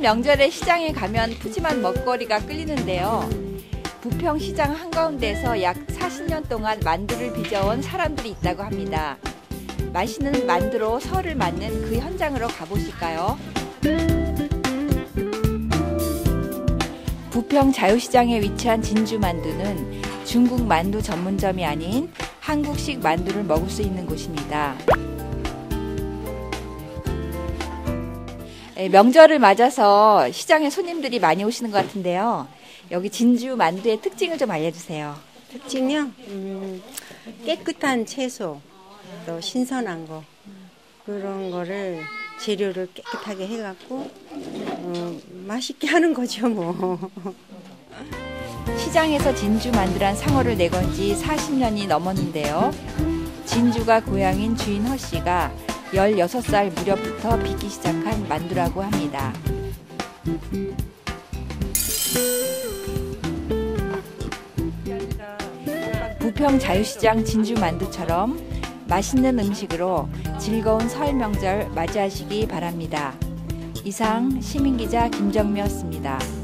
명절에 시장에 가면 푸짐한 먹거리가 끌리는데요. 부평 시장 한가운데서 약 40년 동안 만두를 빚어온 사람들이 있다고 합니다. 맛있는 만두로 설을 맞는 그 현장으로 가보실까요? 부평 자유시장에 위치한 진주 만두는 중국 만두 전문점이 아닌 한국식 만두를 먹을 수 있는 곳입니다. 명절을 맞아서 시장에 손님들이 많이 오시는 것 같은데요. 여기 진주 만두의 특징을 좀 알려주세요. 특징이요? 음, 깨끗한 채소, 또 신선한 거, 그런 거를 재료를 깨끗하게 해갖고, 어, 맛있게 하는 거죠, 뭐. 시장에서 진주 만두란 상호를 내건 지 40년이 넘었는데요. 진주가 고향인 주인 허 씨가 16살 무렵부터 빚기 시작한 만두라고 합니다. 부평 자유시장 진주 만두처럼 맛있는 음식으로 즐거운 설 명절 맞이하시기 바랍니다. 이상 시민기자 김정미였습니다.